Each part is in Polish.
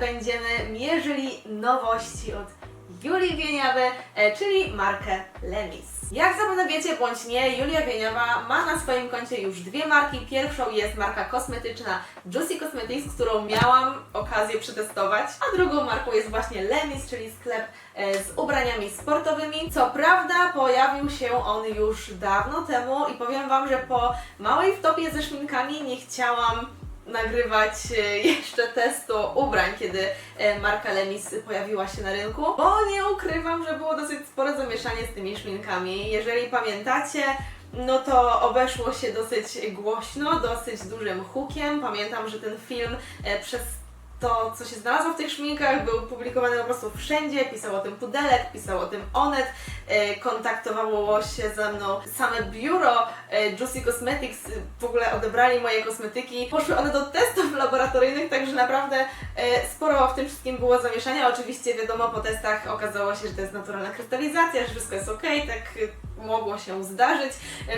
będziemy mierzyli nowości od Julii Wieniawy, e, czyli markę Lemis. Jak zapewne wiecie bądź nie, Julia Wieniawa ma na swoim koncie już dwie marki. Pierwszą jest marka kosmetyczna Juicy Cosmetics, którą miałam okazję przetestować, a drugą marką jest właśnie Lemis, czyli sklep e, z ubraniami sportowymi. Co prawda pojawił się on już dawno temu i powiem Wam, że po małej wtopie ze szminkami nie chciałam nagrywać e, jeszcze testu ubrań, kiedy e, marka Lemis pojawiła się na rynku, bo nie ukrywam, że było dosyć spore zamieszanie z tymi szminkami. Jeżeli pamiętacie, no to obeszło się dosyć głośno, dosyć dużym hukiem. Pamiętam, że ten film e, przez to, co się znalazło w tych szminkach, był publikowany po prostu wszędzie, pisał o tym Pudelek, pisał o tym Onet, e, kontaktowało się ze mną same biuro e, Juicy Cosmetics, e, w ogóle odebrali moje kosmetyki, poszły one do testów laboratoryjnych, także naprawdę sporo w tym wszystkim było zamieszania. Oczywiście wiadomo, po testach okazało się, że to jest naturalna krystalizacja, że wszystko jest ok, tak mogło się zdarzyć.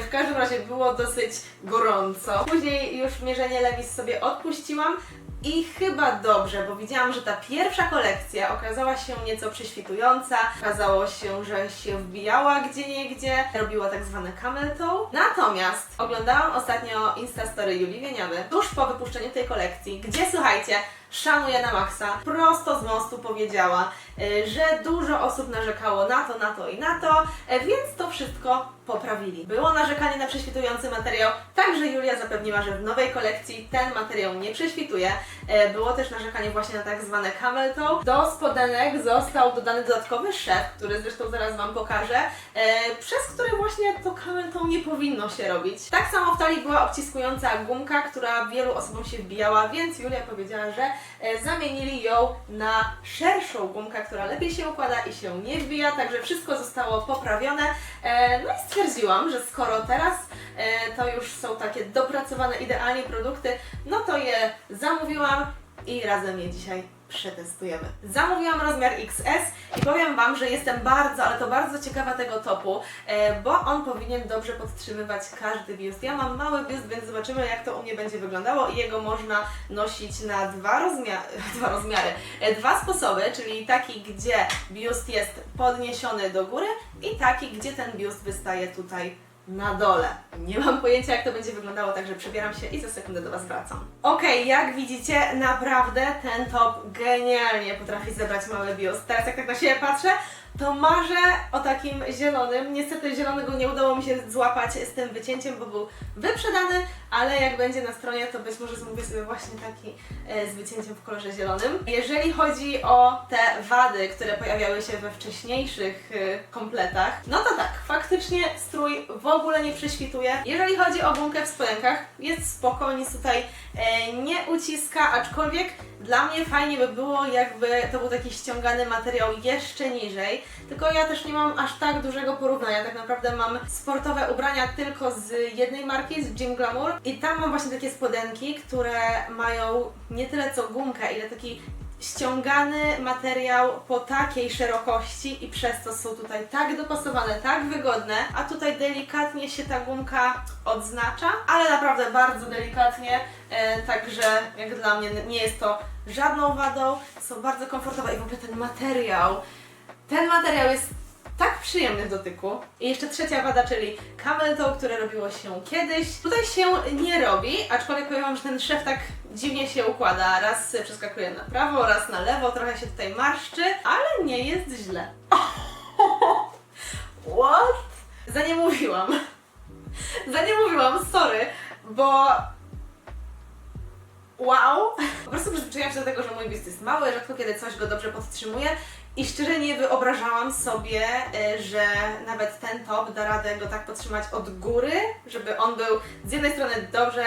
W każdym razie było dosyć gorąco. Później już mierzenie Levis sobie odpuściłam, i chyba dobrze, bo widziałam, że ta pierwsza kolekcja okazała się nieco prześwitująca. Okazało się, że się wbijała gdzie niegdzie, robiła tak zwane camel toe. Natomiast oglądałam ostatnio Instastory Julii Wieniawy tuż po wypuszczeniu tej kolekcji, gdzie słuchajcie, szanuję na maksa, prosto z mostu powiedziała, y, że dużo osób narzekało na to, na to i na to, e, więc to wszystko poprawili. Było narzekanie na prześwitujący materiał, także Julia zapewniła, że w nowej kolekcji ten materiał nie prześwituje. E, Było też narzekanie właśnie na tak zwane camel toe. Do spodenek został dodany dodatkowy szef, który zresztą zaraz Wam pokażę, e, przez który właśnie to camel toe nie powinno się robić. Tak samo w talii była obciskująca gumka, która wielu osobom się wbijała, więc Julia powiedziała, że e, zamienili ją na szerszą gumkę, która lepiej się układa i się nie wbija, także wszystko zostało poprawione. E, No i stwierdziłam, że skoro teraz e, to już są takie dopracowane idealnie produkty, no to je zamówiłam i razem je dzisiaj przetestujemy. Zamówiłam rozmiar XS i powiem Wam, że jestem bardzo, ale to bardzo ciekawa tego topu, e, bo on powinien dobrze podtrzymywać każdy biust. Ja mam mały biust, więc zobaczymy jak to u mnie będzie wyglądało i jego można nosić na dwa, rozmia- dwa rozmiary, e, dwa sposoby, czyli taki, gdzie biust jest podniesiony do góry i taki, gdzie ten biust wystaje tutaj na dole. Nie mam pojęcia, jak to będzie wyglądało, także przebieram się i za sekundę do Was wracam. Okej, jak widzicie, naprawdę ten top genialnie potrafi zebrać mały biust. Teraz jak tak na siebie patrzę, to marzę o takim zielonym. Niestety zielonego nie udało mi się złapać z tym wycięciem, bo był wyprzedany, ale jak będzie na stronie, to być może zamówię sobie właśnie taki e, z wycięciem w kolorze zielonym. Jeżeli chodzi o te wady, które pojawiały się we wcześniejszych e, kompletach, no to tak, faktycznie strój w ogóle nie prześwituje. Jeżeli chodzi o gumkę w spodenkach, jest spoko, nic tutaj e, nie uciska, aczkolwiek dla mnie fajnie by było, jakby to był taki ściągany materiał jeszcze niżej. Tylko ja też nie mam aż tak dużego porównania. Tak naprawdę mam sportowe ubrania tylko z jednej marki, z Gym Glamour. I tam mam właśnie takie spodenki, które mają nie tyle co gumkę, ile taki ściągany materiał po takiej szerokości i przez to są tutaj tak dopasowane, tak wygodne, a tutaj delikatnie się ta gumka odznacza, ale naprawdę bardzo delikatnie, e, także jak dla mnie nie jest to żadną wadą, są bardzo komfortowe i w ogóle ten materiał, ten materiał jest tak przyjemny w dotyku. I jeszcze trzecia wada, czyli camel które robiło się kiedyś. Tutaj się nie robi, aczkolwiek powiem Wam, że ten szef tak dziwnie się układa. Raz przeskakuje na prawo, raz na lewo, trochę się tutaj marszczy, ale nie jest źle. What? Za nie mówiłam. Za nie mówiłam, sorry, bo wow! Po prostu przyzwyczaiłam się do tego, że mój biust jest mały, rzadko kiedy coś go dobrze podtrzymuje i szczerze nie wyobrażałam sobie, y, że nawet ten top da radę go tak podtrzymać od góry, żeby on był z jednej strony dobrze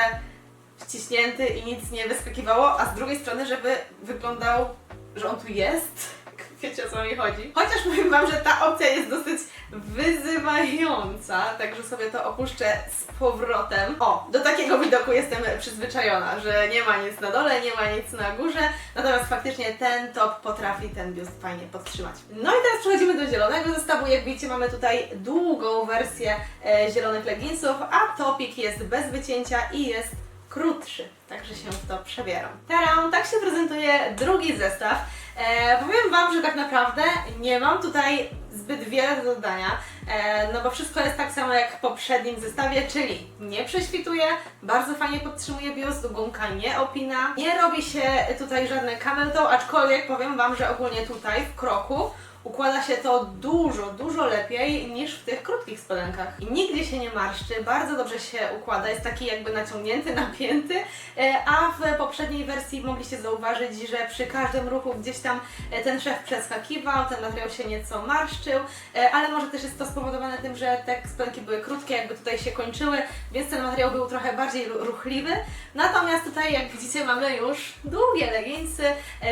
wciśnięty i nic nie wyskakiwało, a z drugiej strony, żeby wyglądał, że on tu jest. Wiecie o co mi chodzi? Chociaż powiem Wam, że ta opcja jest dosyć wyzywająca, także sobie to opuszczę z powrotem. O, do takiego widoku jestem przyzwyczajona, że nie ma nic na dole, nie ma nic na górze, natomiast faktycznie ten top potrafi ten biust fajnie podtrzymać. No i teraz przechodzimy do zielonego zestawu. Jak widzicie, mamy tutaj długą wersję e, zielonych leginsów, a topik jest bez wycięcia i jest krótszy, także się w to przebieram. Teraz tak się prezentuje drugi zestaw. E, powiem Wam, że tak naprawdę nie mam tutaj zbyt wiele do dodania, e, no bo wszystko jest tak samo jak w poprzednim zestawie, czyli nie prześwituje, bardzo fajnie podtrzymuje biust, gumka nie opina, nie robi się tutaj żadne camel toe, aczkolwiek powiem Wam, że ogólnie tutaj w kroku układa się to dużo, dużo lepiej niż w tych krótkich spodenkach. I nigdzie się nie marszczy, bardzo dobrze się układa, jest taki jakby naciągnięty, napięty, e, a w poprzedniej wersji mogliście zauważyć, że przy każdym ruchu gdzieś tam e, ten szef przeskakiwał, ten materiał się nieco marszczył, e, ale może też jest to spowodowane tym, że te spodenki były krótkie, jakby tutaj się kończyły, więc ten materiał był trochę bardziej ru- ruchliwy. Natomiast tutaj, jak widzicie, mamy już długie leginsy,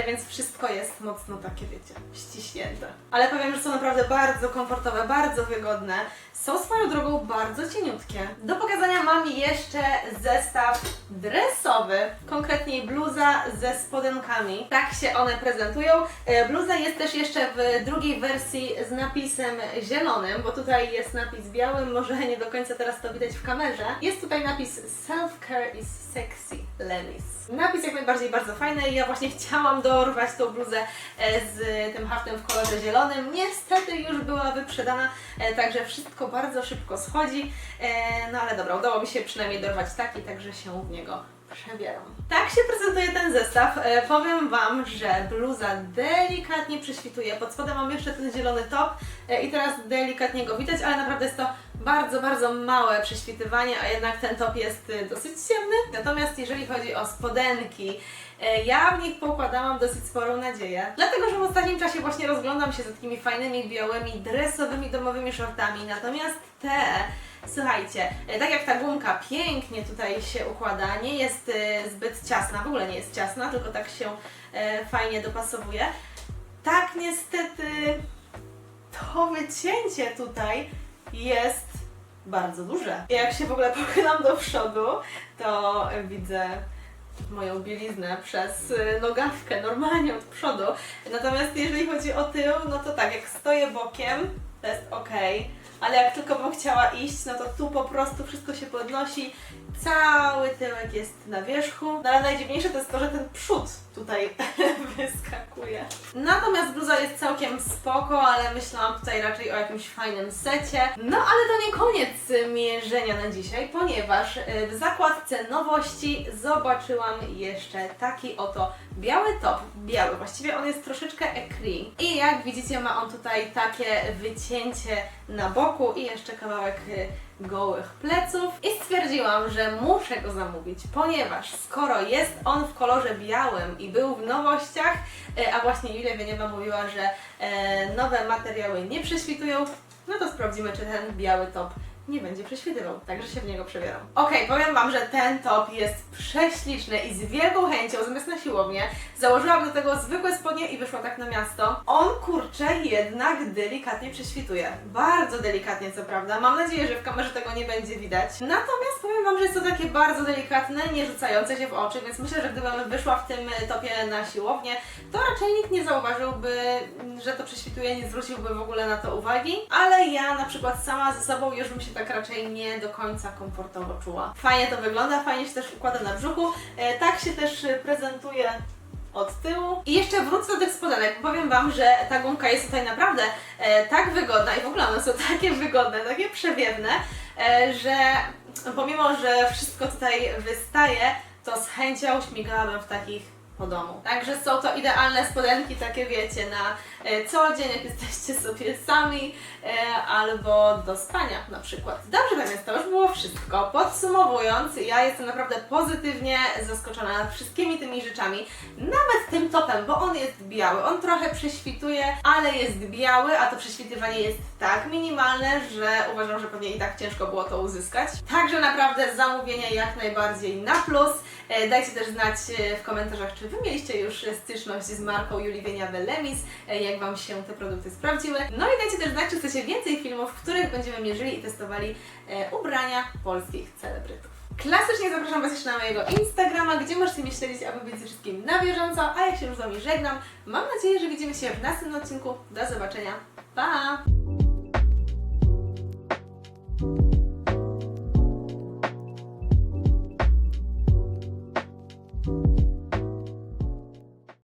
więc wszystko jest mocno takie, wiecie, ściśnięte. Ale powiem, że są naprawdę bardzo komfortowe, bardzo wygodne. Są swoją drogą bardzo cieniutkie. Do pokazania mam jeszcze zestaw dresowy, konkretniej bluza ze spodenkami. Tak się one prezentują. E, Bluza jest też jeszcze w drugiej wersji z napisem zielonym, bo tutaj jest napis białym, może nie do końca teraz to widać w kamerze. Jest tutaj napis Self-care is sexy, Lemis. Napis jak najbardziej bardzo fajny ja właśnie chciałam dorwać tą bluzę e, z tym haftem w kolorze zielonym. Niestety już była wyprzedana, e, także wszystko bardzo szybko schodzi. No ale dobra, udało mi się przynajmniej dorwać taki, także się w niego przebieram. Tak się prezentuje ten zestaw. E, powiem Wam, że bluza delikatnie prześwituje. Pod spodem mam jeszcze ten zielony top e, i teraz delikatnie go widać, ale naprawdę jest to bardzo, bardzo małe prześwitywanie, a jednak ten top jest y, dosyć ciemny. Natomiast jeżeli chodzi o spodenki, e, ja w nich pokładałam dosyć sporą nadzieję. Dlatego, że w ostatnim czasie właśnie rozglądam się za takimi fajnymi, białymi, dresowymi, domowymi shortami. Natomiast te Słuchajcie, e, tak jak ta gumka pięknie tutaj się układa, nie jest e, zbyt ciasna, w ogóle nie jest ciasna, tylko tak się e, fajnie dopasowuje. Tak niestety to wycięcie tutaj jest bardzo duże. Jak się w ogóle pochylam do przodu, to widzę moją bieliznę przez nogawkę normalnie od przodu. Natomiast jeżeli chodzi o tył, no to tak, jak stoję bokiem, to jest ok, ale jak tylko bym chciała iść, no to tu po prostu wszystko się podnosi, cały tyłek jest na wierzchu. No ale najdziwniejsze to jest to, że ten przód tutaj wyskakuje. Natomiast bluza jest całkiem spoko, ale myślałam tutaj raczej o jakimś fajnym secie. No ale to nie koniec mierzenia na dzisiaj, ponieważ y, w zakładce nowości zobaczyłam jeszcze taki oto biały top. Biały, właściwie on jest troszeczkę ecri. I jak widzicie ma on tutaj takie wycięcie na boku i jeszcze kawałek y, gołych pleców i stwierdziłam, że muszę go zamówić, ponieważ skoro jest on w kolorze białym i był w nowościach, e, a właśnie Julia Wieniawa mówiła, że e, nowe materiały nie prześwitują, no to sprawdzimy, czy ten biały top nie będzie prześwitywał, także się w niego przebieram. Okej, powiem Wam, że ten top jest prześliczny i z wielką chęcią, zamiast na siłownię, założyłam do tego zwykłe spodnie i wyszła tak na miasto. On, kurczę, jednak delikatnie prześwituje. Bardzo delikatnie, co prawda. Mam nadzieję, że w kamerze tego nie będzie widać. Natomiast powiem Wam, że jest to takie bardzo delikatne, nie rzucające się w oczy, więc myślę, że gdybym wyszła w tym topie na siłownię, to raczej nikt nie zauważyłby, że to prześwituje, nie zwróciłby w ogóle na to uwagi, ale ja na przykład sama ze sobą już bym się tak raczej nie do końca komfortowo czuła. Fajnie to wygląda, fajnie się też układa na brzuchu, e, tak się też e, prezentuje od tyłu. I jeszcze wrócę do tych spodenek. Powiem Wam, że ta gumka jest tutaj naprawdę e, tak wygodna i w ogóle one są takie wygodne, takie przewiewne, e, że pomimo, że wszystko tutaj wystaje, to z chęcią śmigałabym w takich po domu. Także są to idealne spodenki, takie wiecie, na e, co dzień, jak jesteście sobie sami, e, albo do spania na przykład. Dobrze, więc to już było wszystko. Podsumowując, ja jestem naprawdę pozytywnie zaskoczona wszystkimi tymi rzeczami, nawet tym topem, bo on jest biały, on trochę prześwituje, ale jest biały, a to prześwitywanie jest tak minimalne, że uważam, że pewnie i tak ciężko było to uzyskać. Także naprawdę zamówienie jak najbardziej na plus. E, Dajcie też znać w komentarzach, czy Wy mieliście już styczność z marką Julii Wieniawy Lemis, e, jak Wam się te produkty sprawdziły. No i dajcie też znać, czy chcecie więcej filmów, w których będziemy mierzyli i testowali e, ubrania polskich celebrytów. Klasycznie zapraszam Was jeszcze na mojego Instagrama, gdzie możecie mnie śledzić, aby być ze wszystkim na bieżąco, a jak się już z Wami żegnam, mam nadzieję, że widzimy się w następnym odcinku. Do zobaczenia. Pa!